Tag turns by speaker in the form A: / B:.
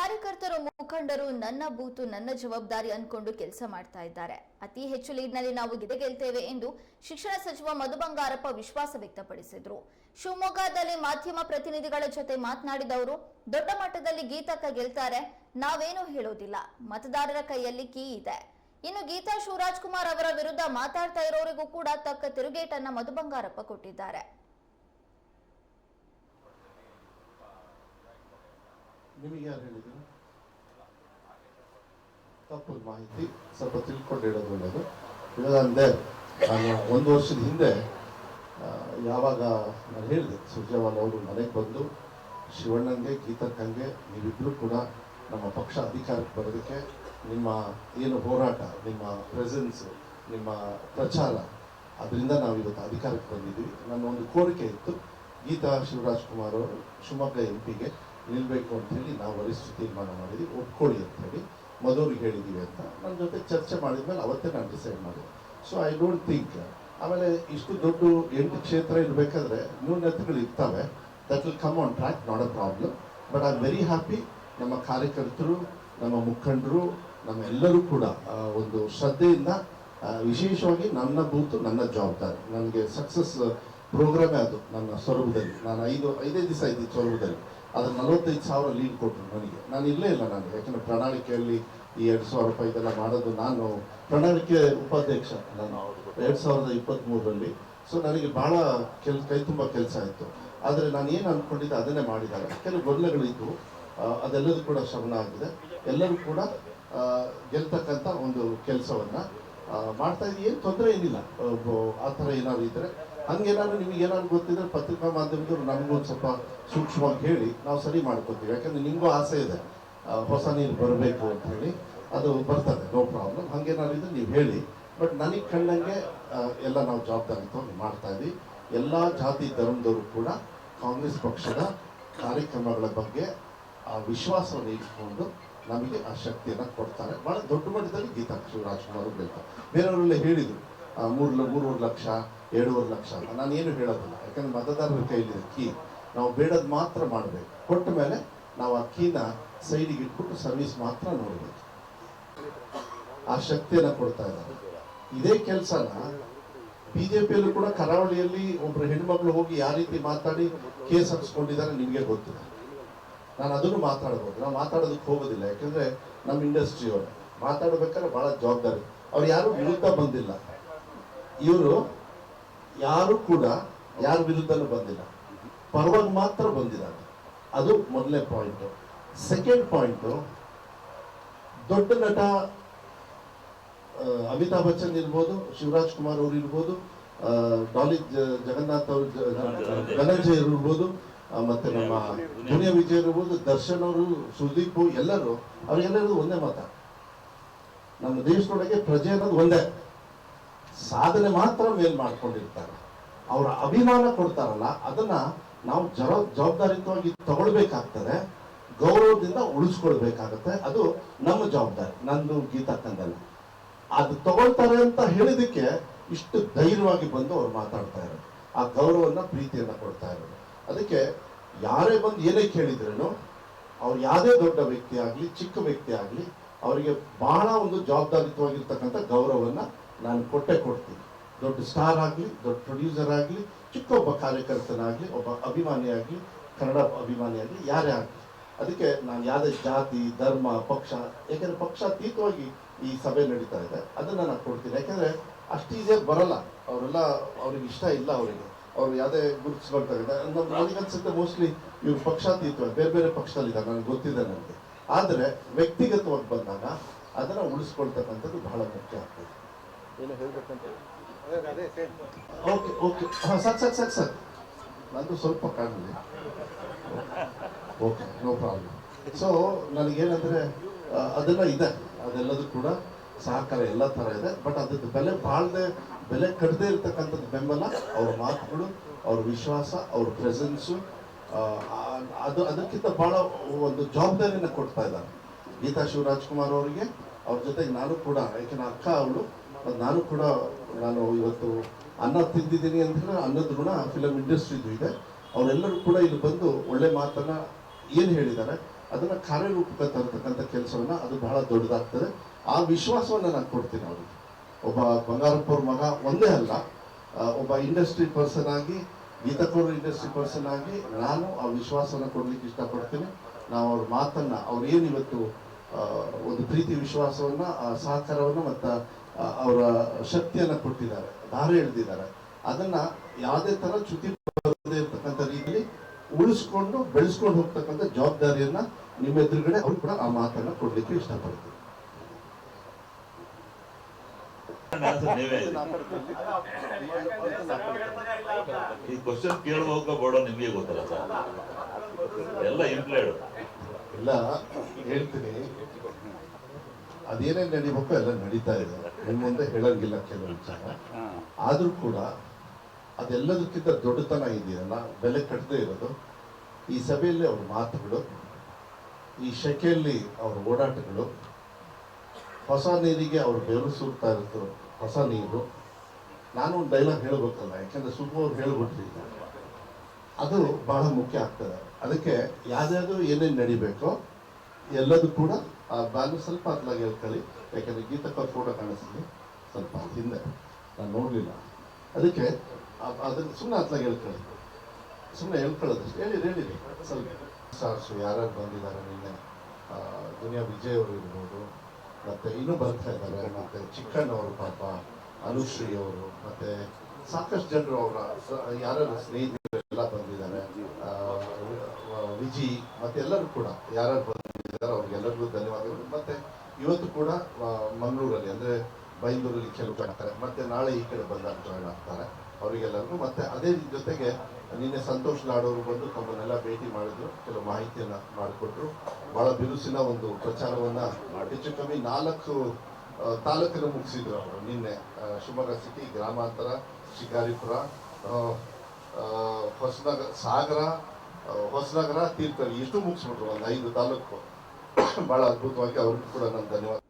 A: ಕಾರ್ಯಕರ್ತರು ಮುಖಂಡರು ನನ್ನ ಬೂತು, ನನ್ನ ಜವಾಬ್ದಾರಿ ಅನ್ಕೊಂಡು ಕೆಲಸ ಮಾಡ್ತಾ ಇದ್ದಾರೆ. ಅತಿ ಹೆಚ್ಚು ಲೀಡ್ನಲ್ಲಿ ನಾವು ಗೆದೆ ಗೆಲ್ತೇವೆ ಎಂದು ಶಿಕ್ಷಣ ಸಚಿವ ಮಧು ಬಂಗಾರಪ್ಪ ವಿಶ್ವಾಸ ವ್ಯಕ್ತಪಡಿಸಿದ್ರು. ಶಿವಮೊಗ್ಗದಲ್ಲಿ ಮಾಧ್ಯಮ ಪ್ರತಿನಿಧಿಗಳ ಜೊತೆ ಮಾತನಾಡಿದವರು, ದೊಡ್ಡ ಮಟ್ಟದಲ್ಲಿ ಗೀತಕ್ಕ ಗೆಲ್ತಾರೆ ನಾವೇನು ಹೇಳೋದಿಲ್ಲ. ಮತದಾರರ ಕೈಯಲ್ಲಿ ಕೀ ಇದೆ. ಇನ್ನು ಗೀತಾ ಶಿವರಾಜ್ ಕುಮಾರ್ ಅವರ ವಿರುದ್ಧ ಮಾತಾಡ್ತಾ ಇರೋರಿಗೂ ಕೂಡ ತಕ್ಕ ತಿರುಗೇಟನ್ನ ಮಧು ಬಂಗಾರಪ್ಪ ಕೊಟ್ಟಿದ್ದಾರೆ.
B: ನಿಮಗೆ ಯಾರು ಹೇಳಿದ್ರು ತಪ್ಪು ಮಾಹಿತಿ ಸ್ವಲ್ಪ ತಿಳ್ಕೊಂಡಿರೋದು ಒಳ್ಳೆಯದು. ಇಲ್ಲದಂದೆ ನಾನು ಒಂದು ವರ್ಷದ ಹಿಂದೆ ಯಾವಾಗ ನಾನು ಹೇಳಿದೆ, ಸುರ್ಜೇವಾಲ್ ಅವರು ಮನೆಗೆ ಬಂದು ಶಿವಣ್ಣಂಗೆ, ಗೀತಕ್ಕಂಗೆ ನೀವಿಬ್ಬರು ಕೂಡ ನಮ್ಮ ಪಕ್ಷ ಅಧಿಕಾರಕ್ಕೆ ಬರೋದಕ್ಕೆ ನಿಮ್ಮ ಏನು ಹೋರಾಟ, ನಿಮ್ಮ ಪ್ರೆಸೆನ್ಸ್ ನಿಮ್ಮ ಪ್ರಚಾರ, ಅದರಿಂದ ನಾವು ಇವತ್ತು ಅಧಿಕಾರಕ್ಕೆ ಬಂದಿದ್ದೀವಿ. ನನ್ನ ಒಂದು ಕೋರಿಕೆ ಇತ್ತು. ಗೀತಾ ಶಿವರಾಜ್ ಕುಮಾರ್ ಅವರು, ಶಿವಮೊಗ್ಗ ಎಂ ಪಿಗೆ ನಿಲ್ಬೇಕು ಅಂತ ಹೇಳಿ ನಾವು ವರಿಷ್ಠ ತೀರ್ಮಾನ ಮಾಡಿದ್ವಿ, ಒಪ್ಕೊಳ್ಳಿ ಅಂತ ಹೇಳಿ ಮಧುರಿಗೆ ಹೇಳಿದ್ದೀವಿ ಅಂತ. ನನ್ನ ಜೊತೆ ಚರ್ಚೆ ಮಾಡಿದ್ಮೇಲೆ ಅವತ್ತೇ ನಾನು ಡಿಸೈಡ್ ಮಾಡಿದೆ. ಸೊ ಐ ಡೋಂಟ್ ಥಿಂಕ್ ಆಮೇಲೆ ಇಷ್ಟು ದೊಡ್ಡ ಎಂಟು ಕ್ಷೇತ್ರ ಇರಬೇಕಾದ್ರೆ ನ್ಯೂನತೆಗಳು ಇರ್ತವೆ. That will come on track not a problem but I am very happy ನಮ್ಮ ಕಾರ್ಯಕರ್ತರು, ನಮ್ಮ ಮುಖಂಡರು, ನಮ್ಮ ಎಲ್ಲರೂ ಕೂಡ ಒಂದು ಶ್ರದ್ಧೆಯಿಂದ ವಿಶೇಷವಾಗಿ ನನ್ನ ಬೂತು, ನನ್ನ ಜವಾಬ್ದಾರಿ. ನನಗೆ ಸಕ್ಸಸ್ ಪ್ರೋಗ್ರಾಮೇ ಅದು ನನ್ನ ಸ್ವರೂಪದಲ್ಲಿ. ನಾನು ಐದು, ಐದೇ ದಿವಸ ಇದ್ದೀನಿ ಸ್ವರೂಪದಲ್ಲಿ. ಅದ್ರ ನಲವತ್ತೈದು ಸಾವಿರ ಲೀಡ್ ಕೊಟ್ಟರು ನನಗೆ. ನಾನು ಇಲ್ಲೇ ಇಲ್ಲ ನಾನು. ಯಾಕಂದ್ರೆ ಪ್ರಣಾಳಿಕೆಯಲ್ಲಿ ಈ ಎರಡು ಸಾವಿರ ರೂಪಾಯಿ ಇದೆಲ್ಲ ಮಾಡೋದು ನಾನು ಪ್ರಣಾಳಿಕೆ ಉಪಾಧ್ಯಕ್ಷ. ನಾನು ಎರಡು ಸಾವಿರದ ಇಪ್ಪತ್ತ್ಮೂರರಲ್ಲಿ ಸೊ ನನಗೆ ಬಹಳ ಕೆಲ್, ಕೈ ತುಂಬ ಕೆಲಸ ಇತ್ತು ಆದರೆ ನಾನು ಏನು ಅಂದ್ಕೊಂಡಿದ್ದೆ ಅದನ್ನೇ ಮಾಡಿದ್ದಾರೆ. ಕೆಲವು ಗೊಂದಲಗಳಿದ್ದವು ಅದೆಲ್ಲದೂ ಕೂಡ ಶ್ರವಣ ಆಗಿದೆ. ಎಲ್ಲರೂ ಕೂಡ ಗೆಲ್ತಕ್ಕಂಥ ಒಂದು ಕೆಲಸವನ್ನು ಮಾಡ್ತಾ ಇದ್ದೀವಿ ಏನು ತೊಂದರೆ ಏನಿಲ್ಲ. ಆ ಥರ ಏನಾದ್ರು ಇದ್ದರೆ ಹಂಗೇನಾದ್ರು ನಿಮಗೆ ಏನಾದ್ರು ಗೊತ್ತಿದ್ರೆ ಪತ್ರಿಕಾ ಮಾಧ್ಯಮದವರು ನಮಗೂ ಸ್ವಲ್ಪ ಸೂಕ್ಷ್ಮವಾಗಿ ಹೇಳಿ ನಾವು ಸರಿ ಮಾಡ್ಕೊತೀವಿ. ಯಾಕಂದ್ರೆ ನಿಮಗೂ ಆಸೆ ಇದೆ. ಹೊಸ ನೀರು ಬರಬೇಕು ಅಂತ ಹೇಳಿ. ಅದು ಬರ್ತದೆ ನೋ ಪ್ರಾಬ್ಲಮ್ ಹಂಗೇನಾದ್ರು ಇದ್ರೆ ನೀವು ಹೇಳಿ. ಬಟ್ ನನಗೆ ಕಂಡಂಗೆ ಎಲ್ಲ ನಾವು ಜವಾಬ್ದಾರಿತ್ವವನ್ನು ಮಾಡ್ತಾ ಇದ್ವಿ. ಎಲ್ಲ ಜಾತಿ ಧರ್ಮದವರು ಕೂಡ ಕಾಂಗ್ರೆಸ್ ಪಕ್ಷದ ಕಾರ್ಯಕ್ರಮಗಳ ಬಗ್ಗೆ ಆ ವಿಶ್ವಾಸವನ್ನು ಇಟ್ಕೊಂಡು ನಮಗೆ ಆ ಶಕ್ತಿಯನ್ನು ಕೊಡ್ತಾರೆ. ಭಾಳ ದೊಡ್ಡ ಮಟ್ಟದಲ್ಲಿ ಗೀತಾ ಶಿವರಾಜ್ಕುಮಾರ್ ಬೇಕು ಬೇರೆಯವರೆಲ್ಲ ಹೇಳಿದರು. ಮೂರು ಮೂರುವರೆ ಲಕ್ಷ, ಎರಡೂವರೆ ಲಕ್ಷ ಅಂತ. ನಾನೇನು ಹೇಳೋದಿಲ್ಲ. ಯಾಕಂದ್ರೆ ಮತದಾರರ ಕೈಲಿದೆ ಕೀ, ನಾವು ಬೇಡದ್ ಮಾತ್ರ ಮಾಡಬೇಕು. ಕೊಟ್ಟ ಮೇಲೆ ನಾವು ಆ ಕೀನ ಸೈಡಿಗೆ ಇಟ್ಬಿಟ್ಟು ಸರ್ವಿಸ್ ಮಾತ್ರ ನೋಡಬೇಕು. ಆ ಶಕ್ತಿಯನ್ನು ಕೊಡ್ತಾ ಇದ್ದಾರೆ. ಇದೇ ಕೆಲಸನ ಬಿಜೆಪಿಯಲ್ಲೂ ಕೂಡ ಕರಾವಳಿಯಲ್ಲಿ ಒಬ್ಬರು ಹೆಣ್ಮಕ್ಳು ಹೋಗಿ ಯಾವ ರೀತಿ ಮಾತಾಡಿ ಕೇಸ್ ಹಾಕ್ಸ್ಕೊಂಡಿದ್ದಾರೆ ನಿಮಗೆ ಗೊತ್ತಿದೆ ನಾನು ಅದನ್ನು ಮಾತಾಡ್ಬೋದು. ನಾವು ಮಾತಾಡೋದಕ್ಕೆ ಹೋಗೋದಿಲ್ಲ. ಯಾಕಂದ್ರೆ ನಮ್ಮ ಇಂಡಸ್ಟ್ರಿಯವರು ಮಾತಾಡ್ಬೇಕಾದ್ರೆ ಬಹಳ ಜವಾಬ್ದಾರಿ. ಅವ್ರು ಯಾರು ವಿರುದ್ಧ ಬಂದಿಲ್ಲ. ಇವರು ಯಾರು ಕೂಡ ಯಾರ ವಿರುದ್ಧನೂ ಬಂದಿಲ್ಲ. ಪರವಾಗಿ ಮಾತ್ರ ಬಂದಿದ್ದಾರೆ. ಅದು ಮೊದಲನೇ ಪಾಯಿಂಟು. ಸೆಕೆಂಡ್ ಪಾಯಿಂಟು ದೊಡ್ಡ ನಟ ಅಮಿತಾಬ್ ಬಚ್ಚನ್ ಇರ್ಬೋದು ಶಿವರಾಜ್ ಕುಮಾರ್ ಅವರು ಇರ್ಬೋದು ಡಾಲಿ ಜಗನ್ನಾಥ್ ಅವರು ಧನಂಜಯ್ ಇರ್ಬೋದು ಮತ್ತೆ ನಮ್ಮ ದುನಿಯಾ ವಿಜಯ್ ಇರ್ಬೋದು ದರ್ಶನ್ ಅವರು ಸುದೀಪ್ ಎಲ್ಲರೂ ಅವರೆಲ್ಲರೂ ಒಂದೇ ಮತ. ನಮ್ಮ ದೇಶದೊಳಗೆ ಪ್ರಜೆ ಅನ್ನೋದು ಒಂದೇ. ಸಾಧನೆ ಮಾತ್ರ ಮೇಲ್ ಮಾಡ್ಕೊಂಡಿರ್ತಾರೆ. ಅವರ ಅಭಿಮಾನ ಕೊಡ್ತಾರಲ್ಲ, ಅದನ್ನ ನಾವು ಜವ ಜವಾಬ್ದಾರಿತವಾಗಿ ತಗೊಳ್ಬೇಕಾಗ್ತದೆ. ಗೌರವದಿಂದ ಉಳಿಸ್ಕೊಳ್ಬೇಕಾಗತ್ತೆ. ಅದು ನಮ್ಮ ಜವಾಬ್ದಾರಿ. ನಂದು ಗೀತಕ್ಕಂದಲ್ಲ ಅದು ತಗೊಳ್ತಾರೆ ಅಂತ ಹೇಳಿದಕ್ಕೆ ಇಷ್ಟು ಧೈರ್ಯವಾಗಿ ಬಂದು ಅವ್ರು ಮಾತಾಡ್ತಾ ಇರೋದು. ಆ ಗೌರವನ್ನ, ಪ್ರೀತಿಯನ್ನ ಕೊಡ್ತಾ ಇರೋದು. ಅದಕ್ಕೆ ಯಾರೇ ಬಂದು ಏನೇ ಕೇಳಿದ್ರೇನು ಅವ್ರು ಯಾವುದೇ ದೊಡ್ಡ ವ್ಯಕ್ತಿ ಆಗಲಿ, ಚಿಕ್ಕ ವ್ಯಕ್ತಿ ಆಗಲಿ, ಅವರಿಗೆ ಬಹಳ ಒಂದು ಜವಾಬ್ದಾರಿತವಾಗಿರ್ತಕ್ಕಂಥ ಗೌರವನ್ನ ನಾನು ಕೊಟ್ಟೆ ಕೊಡ್ತೀನಿ. ದೊಡ್ಡ ಸ್ಟಾರ್ ಆಗಲಿ, ದೊಡ್ಡ ಪ್ರೊಡ್ಯೂಸರ್ ಆಗಲಿ ಚಿಕ್ಕ ಒಬ್ಬ ಕಾರ್ಯಕರ್ತನಾಗಲಿ, ಒಬ್ಬ ಅಭಿಮಾನಿಯಾಗಲಿ ಕನ್ನಡ ಅಭಿಮಾನಿಯಾಗಲಿ ಯಾರೇ ಆಗಲಿ. ಅದಕ್ಕೆ ನಾನು ಯಾವುದೇ ಜಾತಿ, ಧರ್ಮ, ಪಕ್ಷ, ಯಾಕೆಂದರೆ ಪಕ್ಷಾತೀತವಾಗಿ ಈ ಸಭೆ ನಡೀತಾ ಇದೆ. ಅದನ್ನು ನಾನು ಕೊಡ್ತೀನಿ. ಯಾಕೆಂದರೆ ಅಷ್ಟು ಈಸಿಯಾಗಿ ಬರಲ್ಲ. ಅವರೆಲ್ಲ, ಅವ್ರಿಗೆ ಇಷ್ಟ ಇಲ್ಲ ಅವರಿಗೆ. ಅವ್ರು ಯಾವುದೇ ಗುರುತಿಸ್ಕೊಳ್ತಾರೆ ನನಗನ್ಸುತ್ತೆ ಮೋಸ್ಟ್ಲಿ ಇವ್ರು ಪಕ್ಷಾತೀತವಾಗಿ, ಬೇರೆ ಬೇರೆ ಪಕ್ಷದಲ್ಲಿದ್ದಾರೆ ನನಗೆ ಗೊತ್ತಿದೆ ನನಗೆ. ಆದರೆ ವ್ಯಕ್ತಿಗತವಾಗಿ ಬಂದಾಗ ಅದನ್ನು ಉಳಿಸ್ಕೊಳ್ತಕ್ಕಂಥದ್ದು ಬಹಳ ಮುಖ್ಯ ಆಗ್ತದೆ. ಏನು ಹೇಳ್ಬೇಕಂತ ಓಕೆ ಓಕೆ ಹಾಂ ಸರ್ ಸರ್ ಸರ್ ಸರ್. ನಂದು ಸ್ವಲ್ಪ ಕಾಣಲಿ ಓಕೆ ನೋ ಪ್ರಾಬ್ಲಮ್ ಸೊ ನನಗೇನಂದರೆ ಅದೆಲ್ಲ ಇದೆ. ಅದೆಲ್ಲದೂ ಕೂಡ ಸಹಕಾರ ಎಲ್ಲ ಥರ ಇದೆ. ಬಟ್ ಅದ್ರದ್ದು ಬೆಲೆ ಬಾಳದೆ ಬೆಲೆ ಕಟ್ಟದೇ ಇರ್ತಕ್ಕಂಥದ್ದು ಬೆಂಬಲ ಅವ್ರ ಮಾತುಗಳು ಅವ್ರ ವಿಶ್ವಾಸ ಅವ್ರ ಪ್ರೆಸೆನ್ಸು ಅದು ಅದಕ್ಕಿಂತ ಭಾಳ ಒಂದು ಜವಾಬ್ದಾರಿನ ಕೊಡ್ತಾ ಇದ್ದಾರೆ. ಗೀತಾ ಶಿವರಾಜ್ಕುಮಾರ್ ಅವರಿಗೆ ಅವ್ರ ಜೊತೆಗೆ ನಾನು ಕೂಡ ಯಾಕೆಂದ್ರೆ ಅಕ್ಕ ಅವಳು ನಾನು ಕೂಡ ನಾನು ಇವತ್ತು ಅನ್ನ ತಿಂದಿದ್ದೀನಿ ಅಂತ ಹೇಳಿದ್ರೆ ಅನ್ನದ ಋಣ ಫಿಲಮ್ ಇಂಡಸ್ಟ್ರಿದು ಇದೆ. ಅವರೆಲ್ಲರೂ ಕೂಡ ಇಲ್ಲಿ ಬಂದು ಒಳ್ಳೆ ಮಾತನ್ನ ಏನು ಹೇಳಿದ್ದಾರೆ, ಅದನ್ನು ಕಾರ್ಯರೂಪಕ್ಕೆ ತರತಕ್ಕಂಥ ಕೆಲಸವನ್ನು ಅದು ಬಹಳ ದೊಡ್ಡದಾಗ್ತದೆ. ಆ ವಿಶ್ವಾಸವನ್ನು ನಾನು ಕೊಡ್ತೀನಿ ಅವ್ರಿಗೆ. ಒಬ್ಬ ಬಂಗಾರಪ್ಪವ್ರ ಮಗ ಒಂದೇ ಅಲ್ಲ ಒಬ್ಬ ಇಂಡಸ್ಟ್ರಿ ಪರ್ಸನ್ ಆಗಿ, ಗೀತಕೋರ್ ಇಂಡಸ್ಟ್ರಿ ಪರ್ಸನ್ ಆಗಿ ನಾನು ಆ ವಿಶ್ವಾಸನ ಕೊಡ್ಲಿಕ್ಕೆ ಇಷ್ಟಪಡ್ತೀನಿ. ನಾವು ಅವ್ರ ಮಾತನ್ನು, ಅವ್ರು ಏನು ಇವತ್ತು ಒಂದು ಪ್ರೀತಿ ವಿಶ್ವಾಸವನ್ನು, ಆ, ಸಹಕಾರವನ್ನು ಮತ್ತು ಅವರ ಶಕ್ತಿಯನ್ನು ಕೊಟ್ಟಿದ್ದಾರೆ ದಾರ ಎಳೆದಿದ್ದಾರೆ. ಅದನ್ನ ಯಾವುದೇ ತರ ಚ್ಯುತಿ ಬರದೇ ಇರ್ತಕ್ಕಂಥ ರೀತಿಯಲ್ಲಿ ಉಳಿಸ್ಕೊಂಡು ಬೆಳೆಸ್ಕೊಂಡು ಹೋಗ್ತಕ್ಕಂಥ ಜವಾಬ್ದಾರಿಯನ್ನ ನಿಮ್ಮ ಎದುರುಗಡೆ ಅವ್ರು ಕೂಡ ಆ ಮಾತನ್ನ ಕೊಡ್ಲಿಕ್ಕೆ
C: ಇಷ್ಟಪಡ್ತೀವಿ. ಈ ಕ್ವಶನ್ ಕೇಳುವಾಗ ಬೇಡ ನಿಮಗೆ ಗೊತ್ತಲ್ಲ ಸರ್. ಎಲ್ಲ ಇಂಪ್ಲೈಡ್
B: ಎಲ್ಲ ಹೇಳ್ತೀನಿ. ಅದೇನೇನ್ ನಡಿಬೇಕು ಎಲ್ಲ ನಡೀತಾ ಇದೆ. ನಿಮ್ ಮುಂದೆ ಹೇಳಂಗಿಲ್ಲ ಕೆಲವು ವಿಚಾರ. ಆದರೂ ಕೂಡ ಅದೆಲ್ಲದಕ್ಕಿಂತ ದೊಡ್ಡತನ ಇದೆಯಲ್ಲ ಬೆಲೆ ಕಟ್ಟದೇ ಇರೋದು. ಈ ಸಭೆಯಲ್ಲಿ ಅವ್ರ ಮಾತುಗಳು ಈ ಶಕೆಯಲ್ಲಿ ಅವ್ರ ಓಡಾಟಗಳು ಹೊಸ ನೀರಿಗೆ ಅವ್ರು ಬೆವರು ಸುರ್ತಾ ಇರ್ತಾರೆ ಹೊಸ ನೀರು. ನಾನು ಒಂದು ಡೈಲಾಗ್ ಹೇಳಬೇಕಲ್ಲ ಯಾಕಂದ್ರೆ ಸುಮ್ಮ ಅವ್ರು ಹೇಳ್ಬಿಟ್ರಿ ಅದು ಬಹಳ ಮುಖ್ಯ ಆಗ್ತದೆ. ಅದಕ್ಕೆ ಯಾವ್ದಾದ್ರು ಏನೇನು ನಡಿಬೇಕೋ ಎಲ್ಲದೂ ಕೂಡ ಆ ನಾನು ಸ್ವಲ್ಪ ಅದ್ಲಾಗಿ ಹೇಳ್ಕೊಳ್ಳಿ ಯಾಕಂದ್ರೆ ಗೀತಕ್ಕ ಫೋಟೋ ಕಾಣಿಸ್ಲಿ ಸ್ವಲ್ಪ ಹಿಂದೆ. ನಾನು ನೋಡಲಿಲ್ಲ. ಅದಕ್ಕೆ ಅದನ್ನು ಸುಮ್ಮನೆ ಅತ್ಲಾಗಿ ಹೇಳ್ಕೊಳ್ಳಿ. ಸುಮ್ಮನೆ ಹೇಳ್ಕೊಳ್ಳೋದಷ್ಟು ಹೇಳಿರಿ ಹೇಳಿರಿ ಸ್ವಲ್ಪ. ಸ್ಟಾರ್ಸು ಯಾರ್ಯಾರು ಬಂದಿದ್ದಾರೆ ನಿನ್ನೆ? ದುನಿಯಾ ವಿಜಯ್ ಅವರು ಇರ್ಬೋದು. ಮತ್ತೆ ಇನ್ನೂ ಬರ್ತಾ ಇದ್ದಾರೆ. ಮತ್ತೆ ಚಿಕ್ಕಣ್ಣವರು ಪಾಪ ಅನುಶ್ರೀ ಅವರು ಮತ್ತೆ ಸಾಕಷ್ಟು ಜನರು ಅವರ ಯಾರ್ಯಾರು ಸ್ನೇಹಿತರೆಲ್ಲ ಬಂದಿದ್ದಾರೆ. ಆ, ವಿಜಿ ಮತ್ತೆ ಎಲ್ಲರೂ ಕೂಡ ಯಾರ್ಯಾರು ಬಂದಿದ್ದಾರೆ ಅವ್ರಿಗೆಲ್ಲರಿಗೂ ಧನ್ಯವಾದಗಳು. ಮತ್ತೆ ಇವತ್ತು ಕೂಡ ಮಂಗಳೂರಲ್ಲಿ ಅಂದ್ರೆ ಬೈಂದೂರಲ್ಲಿ ಕೆಲವು ಆಗ್ತಾರೆ ಮತ್ತೆ ನಾಳೆ ಈ ಕಡೆ ಬಂದಾಗ ಜಾಯ್ನ್ ಆಗ್ತಾರೆ ಅವರಿಗೆಲ್ಲರಿಗೂ. ಮತ್ತೆ ಅದೇ ಜೊತೆಗೆ ನಿನ್ನೆ ಸಂತೋಷ್ ಲಾಡೋರು ಬಂದು ತಮ್ಮನ್ನೆಲ್ಲ ಭೇಟಿ ಮಾಡಿದ್ರು. ಕೆಲವು ಮಾಹಿತಿಯನ್ನ ಮಾಡಿಕೊಟ್ರು. ಬಹಳ ಬಿರುಸಿನ ಒಂದು ಪ್ರಚಾರವನ್ನ ಹೆಚ್ಚು ಕಮ್ಮಿ ನಾಲ್ಕು ಆ, ತಾಲೂಕನ್ನು ಮುಗಿಸಿದ್ರು ಅವರು. ನಿನ್ನೆ ಶಿವಮೊಗ್ಗ ಸಿಟಿ ಗ್ರಾಮಾಂತರ ಶಿಕಾರಿಪುರ ಹೊಸನಗರ ಸಾಗರ ಹೊಸನಗರ ತೀರ್ಥಹಳ್ಳಿ. ಇಷ್ಟು ಮುಗಿಸ್ಬಿಟ್ರು? ಒಂದು ಐದು ತಾಲೂಕು. ಬಹಳ ಅದ್ಭುತವಾಗಿ ಅವ್ರಿಗೂ ಕೂಡ ನಾನು ಧನ್ಯವಾದ